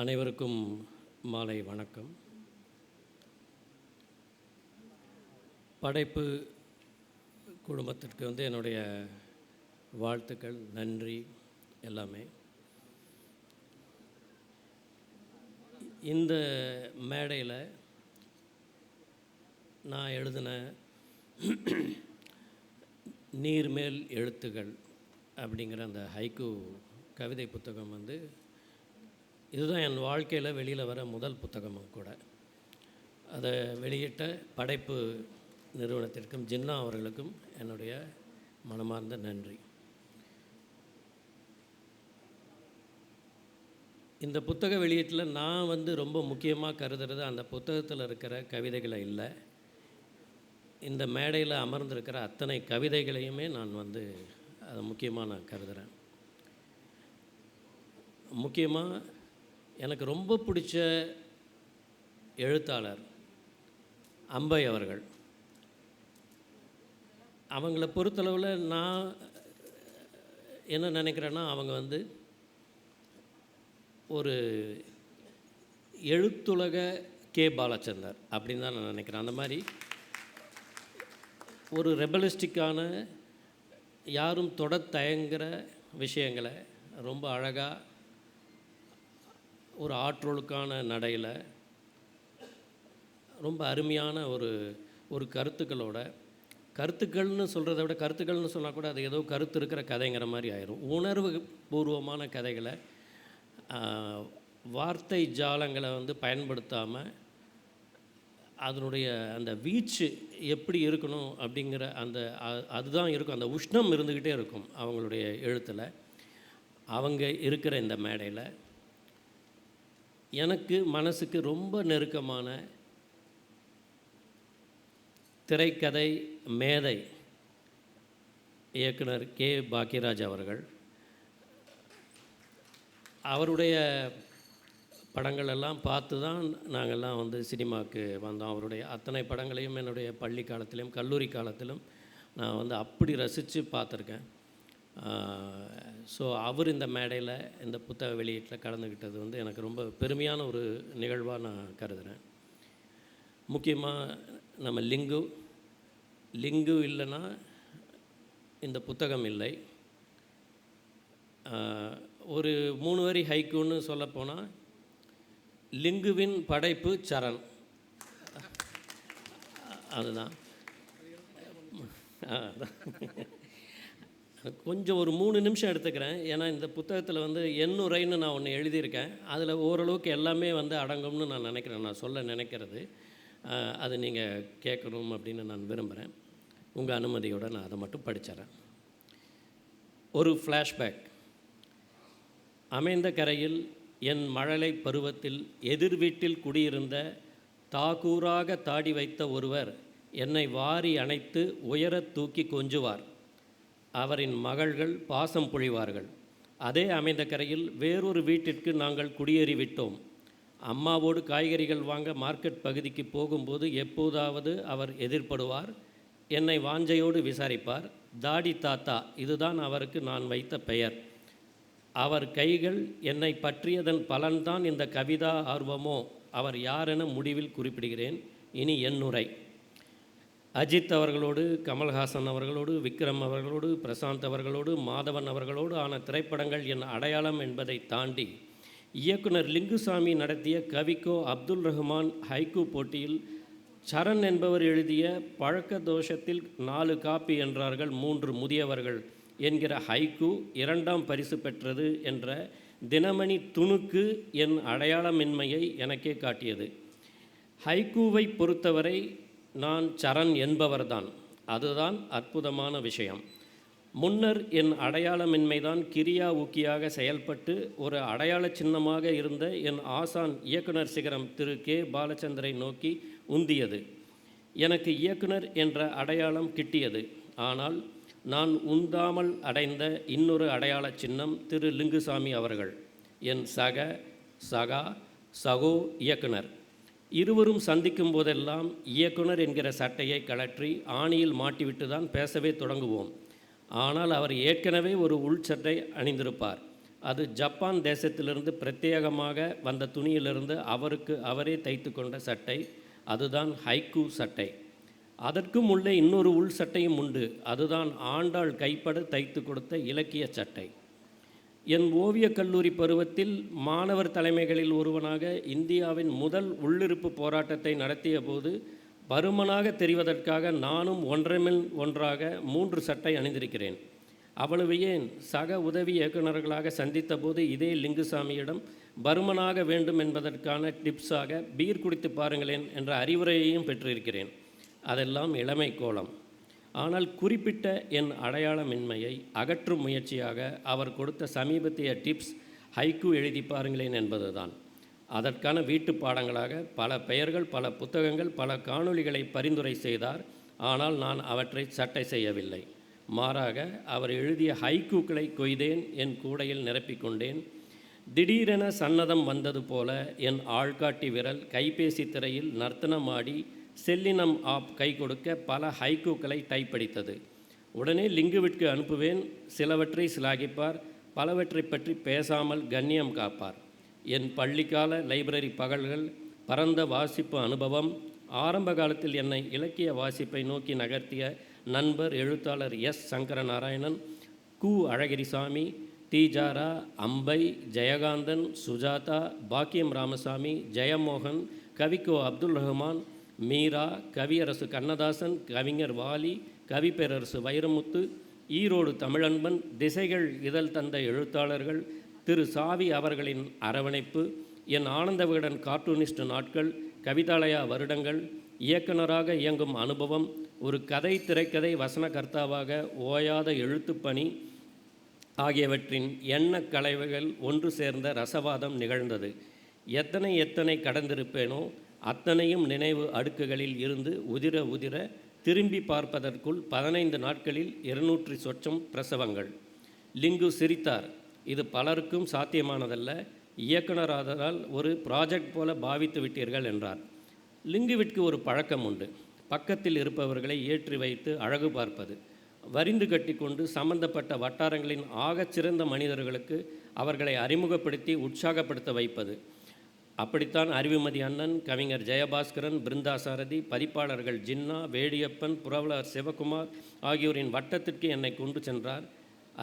அனைவருக்கும் மாலை வணக்கம். படைப்பு குடும்பத்திற்கு வந்து என்னுடைய வாழ்த்துக்கள் நன்றி எல்லாமே. இந்த மேடையில் நான் எழுதின நீர்மேல் எழுத்துகள் அப்படிங்கிற அந்த ஹைக்கு கவிதை புத்தகம் வந்து இதுதான் என் வாழ்க்கையில் வெளியில் வர முதல் புத்தகமும் கூட. அதை வெளியிட்ட படைப்பு நிறுவனத்திற்கும் ஜின்னா அவர்களுக்கும் என்னுடைய மனமார்ந்த நன்றி. இந்த புத்தக வெளியீட்டில் நான் வந்து ரொம்ப முக்கியமாக கருதுறது அந்த புத்தகத்தில் இருக்கிற கவிதைகளை இல்லை. இந்த மேடையில் அமர்ந்திருக்கிற அத்தனை கவிதைகளையுமே நான் வந்து அதை முக்கியமாக நான் கருதுகிறேன் முக்கியமாக எனக்கு ரொம்ப பிடிச்ச எழுத்தாளர் அம்பை அவர்கள். அவங்கள பொறுத்தளவில் நான் என்ன நினைக்கிறேன்னா அவங்க வந்து ஒரு எழுத்துலக கே பாலச்சந்தர் அப்படின்னு தான் நான் நினைக்கிறேன். அந்த மாதிரி ஒரு ரெபலிஸ்டிக்கான யாரும் தொட தயங்குற விஷயங்களை ரொம்ப அழகாக ஒரு ஆற்றொழுக்கான நடையில் ரொம்ப அருமையான ஒரு ஒரு கருத்துக்களோட கருத்துக்கள்னு சொல்கிறத விட கருத்துக்கள்னு சொன்னால் கூட அது ஏதோ கருத்து இருக்கிற கதைங்கிற மாதிரி ஆயிரும். உணர்வு பூர்வமான கதைகளை வார்த்தை ஜாலங்களை வந்து பயன்படுத்தாமல் அதனுடைய அந்த வீச்சு எப்படி இருக்கணும் அப்படிங்கிற அந்த அதுதான் இருக்கும். அந்த உஷ்ணம் இருந்துக்கிட்டே இருக்கும் அவங்களுடைய எழுத்தில். அவங்க இருக்கிற இந்த மேடையில். எனக்கு மனசுக்கு ரொம்ப நெருக்கமான திரைக்கதை மேதை இயக்குனர் கே பாக்கியராஜ் அவர்கள். அவருடைய படங்கள் எல்லாம் பார்த்து தான் நாங்கள்லாம் வந்து சினிமாவுக்கு வந்தோம். அவருடைய அத்தனை படங்களையும் என்னுடைய பள்ளி காலத்திலும் கல்லூரி காலத்திலும் நான் வந்து அப்படி ரசித்து பார்த்துருக்கேன். ஸோ அவர் இந்த மேடையில் இந்த புத்தக வெளியீட்டில் கலந்துக்கிட்டது வந்து எனக்கு ரொம்ப பெருமையான ஒரு நிகழ்வாக நான் கருதுகிறேன் முக்கியமாக நம்ம லிங்கு லிங்கு இல்லைன்னா இந்த புத்தகம் இல்லை. ஒரு மூணு வரி ஹைக்குன்னு சொல்லப்போனால் லிங்குவின் படைப்பு சரண். அதுதான். அதுதான் கொஞ்சம் ஒரு மூணு நிமிஷம் எடுத்துக்கிறேன். ஏன்னா இந்த புத்தகத்தில் வந்து எண்ணுரைன்னு நான் ஒன்று எழுதியிருக்கேன். அதில் ஓரளவுக்கு எல்லாமே வந்து அடங்கும்னு நான் நினைக்கிறேன். நான் சொல்ல நினைக்கிறது. அது நீங்கள் கேட்கணும் அப்படின்னு நான் விரும்புகிறேன் உங்கள் அனுமதியோடு நான் அதை மட்டும் படிச்சிடறேன். ஒரு ஃப்ளாஷ்பேக் அமைந்த கரையில் என் மழலை பருவத்தில் எதிர் வீட்டில் குடியிருந்த தாகூராக தாடி வைத்த ஒருவர் என்னை வாரி அணைத்து உயரத் தூக்கி கொஞ்சுவார். அவரின் மகள்கள் பாசம் பொழிவார்கள். அதே அமைந்த கரையில் வேறொரு வீட்டிற்கு நாங்கள் குடியேறிவிட்டோம். அம்மாவோடு காய்கறிகள் வாங்க மார்க்கெட் பகுதிக்கு போகும்போது எப்போதாவது அவர் எதிர்ப்படுவார் என்னை வாஞ்சையோடு விசாரிப்பார் தாடி தாத்தா இதுதான் அவருக்கு நான் வைத்த பெயர். அவர் கைகள் என்னை பற்றியதன் பலன்தான் இந்த கவிதா ஆர்வமோ? அவர் யாரென முடிவில் குறிப்பிடுகிறேன். இனி என்னுரை. அஜித் அவர்களோடு கமல்ஹாசன் அவர்களோடு விக்ரம் அவர்களோடு பிரசாந்த் அவர்களோடு மாதவன் அவர்களோடு ஆன திரைப்படங்கள் என் அடையாளம் என்பதை தாண்டி இயக்குனர் லிங்குசாமி நடத்திய கவிக்கோ அப்துல் ரஹ்மான் ஹைக்கூ போட்டியில் சரண் என்பவர் எழுதிய பழக்க தோஷத்தில் நாலு காப்பி என்றார்கள் மூன்று முதியவர்கள் என்கிற ஹைக்கூ இரண்டாம் பரிசு பெற்றது என்ற தினமணி துணுக்கு என் அடையாளமின்மையை எனக்கே காட்டியது. ஹைக்கூவை பொறுத்தவரை நான் சரண் என்பவர்தான். அதுதான் அற்புதமான விஷயம். முன்னர் என் அடையாளமின்மைதான் கிரியா ஊக்கியாக செயல்பட்டு ஒரு அடையாள சின்னமாக இருந்த என் ஆசான் இயக்குனர் சிகரம் திரு கே. பாலச்சந்தரை நோக்கி உந்தியது. எனக்கு இயக்குனர் என்ற அடையாளம் கிட்டியது. ஆனால் நான் உந்தாமல் அடைந்த இன்னொரு அடையாள சின்னம் திரு லிங்குசாமி அவர்கள். என் சக சகா சகோ இயக்குனர். இருவரும் சந்திக்கும் போதெல்லாம் இயக்குனர் என்கிற சட்டையை கழற்றி ஆணியில் மாட்டிவிட்டு தான் பேசவே தொடங்குவோம். ஆனால் அவர் ஏற்கனவே ஒரு உள்சட்டை அணிந்திருப்பார். அது ஜப்பான் தேசத்திலிருந்து பிரத்யேகமாக வந்த துணியிலிருந்து அவருக்கு அவரே தைத்து கொண்ட சட்டை. அதுதான் ஹைக்கூ சட்டை. அதற்கும் உள்ளே இன்னொரு உள் சட்டையும் உண்டு. அதுதான் ஆண்டாள் கைப்பட தைத்து கொடுத்த இலக்கிய சட்டை. என் ஓவியக் கல்லூரி பருவத்தில் மாணவர் தலைமைகளில் ஒருவனாக இந்தியாவின் முதல் உள்ளிருப்பு போராட்டத்தை நடத்திய போது பருமனாக தெரிவதற்காக நானும் ஒன்றமில் ஒன்றாக மூன்று சட்டை அணிந்திருக்கிறேன். அவ்வளவு ஏன் சக உதவி இயக்குநர்களாக சந்தித்த போது இதே லிங்குசாமியிடம் பருமனாக வேண்டும் என்பதற்கான டிப்ஸாக பீர் குடித்து பாருங்களேன் என்ற அறிவுரையையும் பெற்றிருக்கிறேன். அதெல்லாம் இளமை கோலம். ஆனால் குறிப்பிட்ட என் அடையாளமின்மையை அகற்றும் முயற்சியாக அவர் கொடுத்த சமீபத்திய டிப்ஸ் ஹைக்கு எழுதி பாருங்களேன் என்பதுதான். அதற்கான வீட்டு பாடங்களாக பல பெயர்கள் பல புத்தகங்கள் பல காணொளிகளை பரிந்துரை செய்தார். ஆனால் நான் அவற்றை சட்டை செய்யவில்லை. மாறாக அவர் எழுதிய ஹைக்கூக்களை கொய்தேன் என் கூடையில் நிரப்பிக்கொண்டேன் திடீரென சன்னதம் வந்தது போல என் ஆள்காட்டி விரல் கைபேசி திரையில் நர்த்தனமாடி செல்லினம் ஆப் கை கொடுக்க பல ஹைக்கூக்களை டைப்படித்தது உடனே லிங்குவிற்கு அனுப்புவேன் சிலவற்றை சிலாகிப்பார் பலவற்றை பற்றி பேசாமல் கண்ணியம் காப்பார். என் பள்ளிக்கால லைப்ரரி பகல்கள் பரந்த வாசிப்பு அனுபவம் ஆரம்ப காலத்தில் என்னை இலக்கிய வாசிப்பை நோக்கி நகர்த்திய நண்பர் எழுத்தாளர் எஸ். சங்கர நாராயணன் கு. அழகிரிசாமி தீஜாரா அம்பை ஜெயகாந்தன் சுஜாதா பாக்கியம் ராமசாமி ஜெயமோகன் கவிக்கோ அப்துல் ரஹ்மான் மீரா கவியரசு கண்ணதாசன் கவிஞர் வாலி கவிப்பேரரசு வைரமுத்து ஈரோடு தமிழன்பன் திசைகள் இதழ் தந்த எழுத்தாளர்கள் திரு சாவி அவர்களின் அரவணைப்பு என் ஆனந்த விகடன் கார்ட்டூனிஸ்ட் நாட்கள் கவிதாலயா வருடங்கள் இயக்குனராக இயங்கும் அனுபவம் ஒரு கதை திரைக்கதை வசனகர்த்தாவாக ஓயாத எழுத்துப்பணி ஆகியவற்றின் எண்ணக் கலவைகள் ஒன்று சேர்ந்த ரசவாதம் நிகழ்ந்தது. எத்தனை எத்தனை கடந்திருப்பேனோ அத்தனையும் நினைவு அடுக்குகளில் இருந்து உதிர உதிர திரும்பி பார்ப்பதற்குள் பதினைந்து நாட்களில் இருநூற்றி சொச்சம் பிரசவங்கள். லிங்கு சிரித்தார். இது பலருக்கும் சாத்தியமானதல்ல. இயக்குனராததால் ஒரு ப்ராஜெக்ட் போல பாவித்து விட்டீர்கள் என்றார். லிங்குவிற்கு ஒரு பழக்கம் உண்டு. பக்கத்தில் இருப்பவர்களை ஏற்றி வைத்து அழகு பார்ப்பது. வரிந்து கட்டிக்கொண்டு சம்பந்தப்பட்ட வட்டாரங்களின் ஆகச்சிறந்த மனிதர்களுக்கு அவர்களை அறிமுகப்படுத்தி உற்சாகப்படுத்த வைப்பது. அப்படித்தான் அறிவுமதி அண்ணன் கவிஞர் ஜெயபாஸ்கரன் பிருந்தா சாரதி பதிப்பாளர்கள் ஜின்னா வேடியப்பன் புரவலர் சிவகுமார் ஆகியோரின் வட்டத்திற்கு என்னை கொண்டு சென்றார்.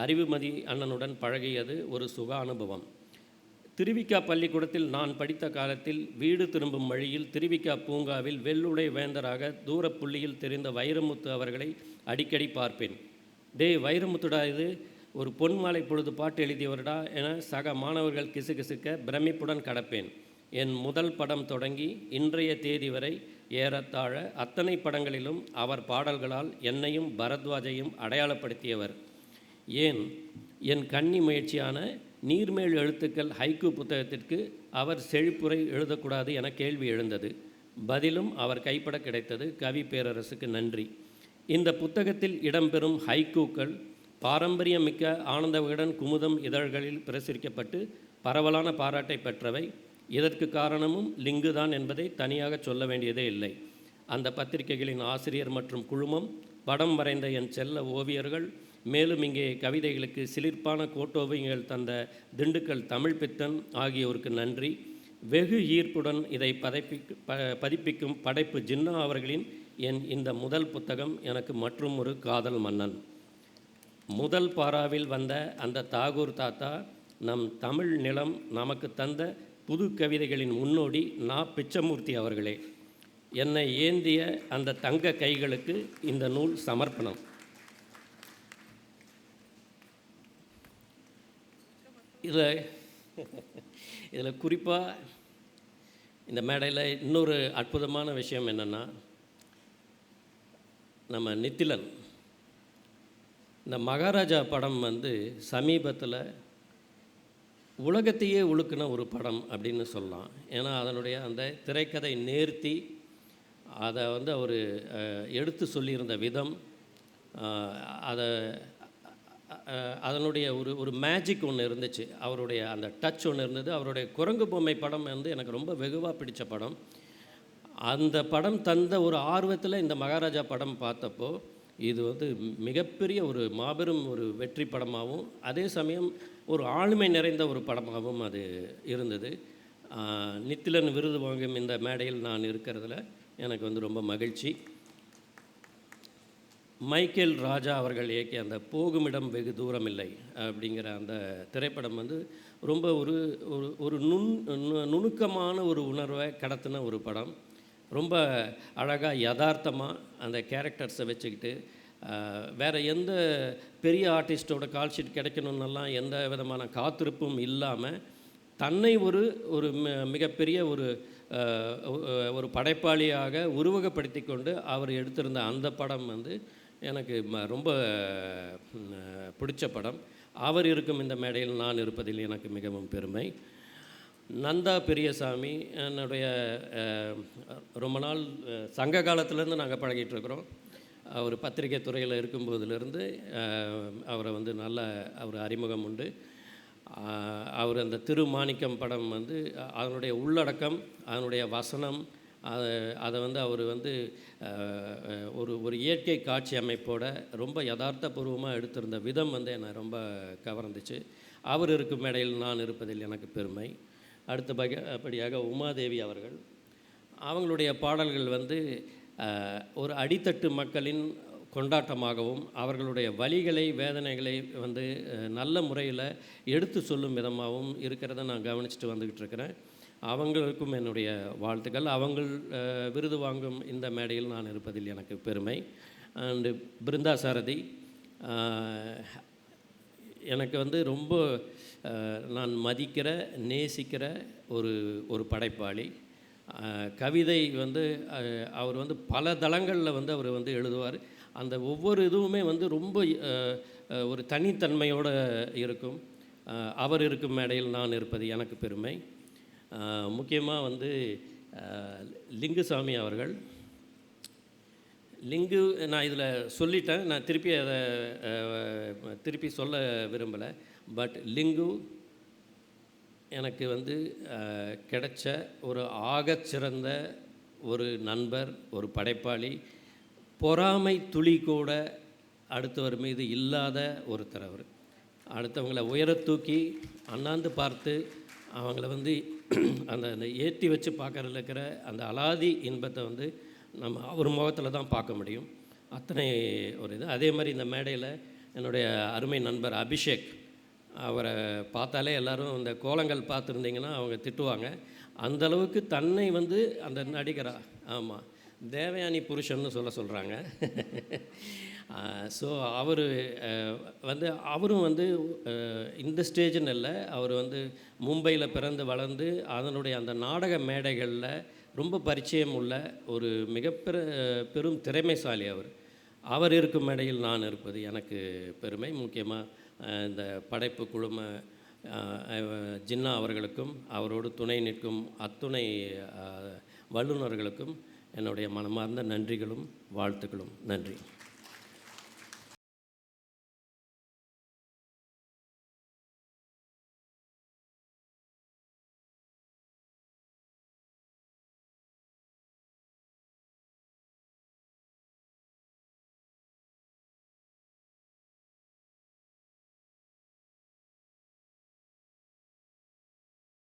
அறிவுமதி அண்ணனுடன் பழகியது ஒரு சுக அனுபவம். திருவிக்கா பள்ளிக்கூடத்தில் நான் படித்த காலத்தில் வீடு திரும்பும் வழியில் திருவிக்கா பூங்காவில் வெள்ளுடை வேந்தராக தூரப்புள்ளியில் தெரிந்த வைரமுத்து அவர்களை அடிக்கடி பார்ப்பேன். டே வைரமுத்துடா இது ஒரு பொன்மாலை பொழுது பாட்டு எழுதியவர்டா என சக மாணவர்கள் கிசுகிசுக்க பிரமிப்புடன் கடப்பேன். என் முதல் படம் தொடங்கி இன்றைய தேதி வரை ஏறத்தாழ அத்தனை படங்களிலும் அவர் பாடல்களால் என்னையும் பரத்வாஜையும் அடையாளப்படுத்தியவர். ஏன்? என் கன்னி முயற்சியான நீர்மேல் எழுத்துக்கள் ஹைக்கு புத்தகத்திற்கு அவர் செழிப்புரை எழுதக்கூடாது என கேள்வி எழுந்தது. பதிலும் அவர் கைப்பட கிடைத்தது கவி பேரரசுக்கு நன்றி. இந்த புத்தகத்தில் இடம்பெறும் ஹைக்கூக்கள் பாரம்பரியமிக்க ஆனந்த விகடன் குமுதம் இதழ்களில் பிரசுரிக்கப்பட்டு பரவலான பாராட்டை பெற்றவை. இதற்கு காரணமும் லிங்கு தான் என்பதை தனியாக சொல்ல வேண்டியதே இல்லை. அந்த பத்திரிகைகளின் ஆசிரியர் மற்றும் குழுமம் படம் வரைந்த என் செல்ல ஓவியர்கள் மேலும் இங்கே கவிதைகளுக்கு சிலிர்ப்பான கோட்டோவியங்கள் தந்த திண்டுக்கல் தமிழ் பித்தன் ஆகியோருக்கு நன்றி. வெகு ஈர்ப்புடன் இதை பதைப்பிக்கு ப பதிப்பிக்கும் படைப்பு ஜின்னா அவர்களின் என் இந்த முதல் புத்தகம் எனக்கு மற்றும் ஒரு காதல் மன்னன். முதல் பாராவில் வந்த அந்த தாகூர் தாத்தா நம் தமிழ் நிலம் நமக்கு தந்த புது கவிதைகளின் முன்னோடி நா. பிச்சமூர்த்தி அவர்களே என்னை ஏந்திய அந்த தங்க கைகளுக்கு இந்த நூல் சமர்ப்பணம். இதில் இதில் குறிப்பாக இந்த மேடையில் இன்னொரு அற்புதமான விஷயம் என்னென்னா நம்ம நித்திலன். இந்த மகாராஜா படம் வந்து சமீபத்தில் உலகத்தையே உழுக்கின ஒரு படம் அப்படின்னு சொல்லலாம். ஏன்னா அதனுடைய அந்த திரைக்கதை நேர்த்தி அதை வந்து அவர் எடுத்து சொல்லியிருந்த விதம் அதை அதனுடைய ஒரு ஒரு மேஜிக் ஒன்று இருந்துச்சு. அவருடைய அந்த டச் ஒன்று இருந்தது. அவருடைய குரங்கு பொம்மை படம் வந்து எனக்கு ரொம்ப வெகுவாக பிடித்த படம். அந்த படம் தந்த ஒரு ஆர்வத்தில் இந்த மகாராஜா படம் பார்த்தப்போ இது வந்து மிகப்பெரிய ஒரு மாபெரும் ஒரு வெற்றி படமாகவும் அதே சமயம் ஒரு ஆளுமை நிறைந்த ஒரு படமாகவும் அது இருந்தது. நித்திலன் விருது வாங்கும் இந்த மேடையில் நான் இருக்கிறதுல எனக்கு வந்து ரொம்ப மகிழ்ச்சி. மைக்கேல் ராஜா அவர்கள் இயக்கிய அந்த போகுமிடம் வெகு தூரம் இல்லை அப்படிங்கிற அந்த திரைப்படம் வந்து ரொம்ப ஒரு ஒரு ஒரு நுண் நு- நுணுக்கமான ஒரு உணர்வை கடத்தின ஒரு படம். ரொம்ப அழகாக யதார்த்தமாக அந்த கேரக்டர்ஸை வச்சுக்கிட்டு வேறு வேற எந்த பெரிய ஆர்டிஸ்டோட கால் ஷீட் கிடைக்கணுன்னெல்லாம் எந்த விதமான காத்திருப்பும் இல்லாமல் தன்னை ஒரு ஒரு மிகப்பெரிய ஒரு ஒரு படைப்பாளியாக உருவகப்படுத்தி கொண்டு அவர் எடுத்திருந்த அந்த படம் வந்து எனக்கு ம- ரொம்ப பிடிச்ச படம். அவர் இருக்கும் இந்த மேடையில் நான் இருப்பதில் எனக்கு மிகவும் பெருமை. நந்தா பெரியசாமி என்னுடைய ரொம்ப நாள் சங்க காலத்துலேருந்து நாங்கள் பழகிட்டு இருக்கிறோம். அவர் பத்திரிகை துறையில் இருக்கும்போதிலிருந்து அவரை வந்து நல்ல அவர் அறிமுகம் உண்டு. அவர் அந்த திருமாணிக்கம் படம் வந்து அதனுடைய உள்ளடக்கம் அதனுடைய வசனம் அதை அதை வந்து அவர் வந்து ஒரு ஒரு இயற்கை காட்சி அமைப்போட ரொம்ப யதார்த்தபூர்வமாக எடுத்திருந்த விதம் வந்து என்னை ரொம்ப கவர்ந்துச்சு. அவர் இருக்கும் மேடையில் நான் இருப்பதில் எனக்கு பெருமை. அடுத்த படியாக உமாதேவி அவர்கள் அவங்களுடைய பாடல்கள் வந்து ஒரு அடித்தட்டு மக்களின் கொண்டாட்டமாகவும் அவர்களுடைய வழிகளை வேதனைகளை வந்து நல்ல முறையில் எடுத்து சொல்லும் விதமாகவும் இருக்கிறத நான் கவனிச்சுட்டு வந்துக்கிட்டு இருக்கிறேன். அவங்களுக்கும் என்னுடைய வாழ்த்துக்கள். அவங்கள் விருது வாங்கும் இந்த மேடையில் நான் இருப்பதில் எனக்கு பெருமை. அண்டு பிருந்தா சாரதி எனக்கு வந்து ரொம்ப நான் மதிக்கிற நேசிக்கிற ஒரு ஒரு படைப்பாளி. கவிதை வந்து அவர் வந்து பல தளங்களில் வந்து அவர் வந்து எழுதுவார். அந்த ஒவ்வொரு இதுவுமே வந்து ரொம்ப ஒரு தனித்தன்மையோடு இருக்கும். அவர் இருக்கும் மேடையில் நான் இருப்பது எனக்கு பெருமை. முக்கியமாக வந்து லிங்குசாமி அவர்கள் லிங்கு நான் இதில் சொல்லிட்டேன். நான் திருப்பி அதை திருப்பி சொல்ல விரும்பலை. பட் லிங்கு எனக்கு வந்து கிடைச்ச ஒரு ஆகச்சிறந்த ஒரு நண்பர் ஒரு படைப்பாளி பொறாமை துளி கூட அடுத்தவர் மீது இல்லாத ஒருத்தர் அவர். அடுத்தவங்களை உயர தூக்கி அண்ணாந்து பார்த்து அவங்கள வந்து அந்த அந்த ஏற்றி வச்சு பார்க்கறதுல இருக்கிற அந்த அலாதி இன்பத்தை வந்து நம்ம அவர் முகத்தில் தான் பார்க்க முடியும். அத்தனை ஒரு இது. அதே மாதிரி இந்த மேடையில் என்னுடைய அருமை நண்பர் அபிஷேக் அவரை பார்த்தாலே எல்லோரும் இந்த கோலங்கள் பார்த்துருந்தீங்கன்னா அவங்க திட்டுவாங்க. அந்தளவுக்கு தன்னை வந்து அந்த நடிகரா ஆமாம் தேவயானி புருஷன்னு சொல்ல சொல்கிறாங்க ஸோ அவர் வந்து அவரும் வந்து இந்த ஸ்டேஜுன்னு இல்லை. அவர் வந்து மும்பையில் பிறந்து வளர்ந்து அதனுடைய அந்த நாடக மேடைகளில் ரொம்ப பரிச்சயம் உள்ள ஒரு மிகப்பெர பெரும் திறமைசாலி அவர். அவர் இருக்கும் மேடையில் நான் இருப்பது எனக்கு பெருமை. முக்கியமாக இந்த படைப்பு குழும ஜின்னா அவர்களுக்கும் அவரோடு துணை நிற்கும் அத்துணை வல்லுநர்களுக்கும் என்னுடைய மனமார்ந்த நன்றிகளும் வாழ்த்துக்களும். நன்றி.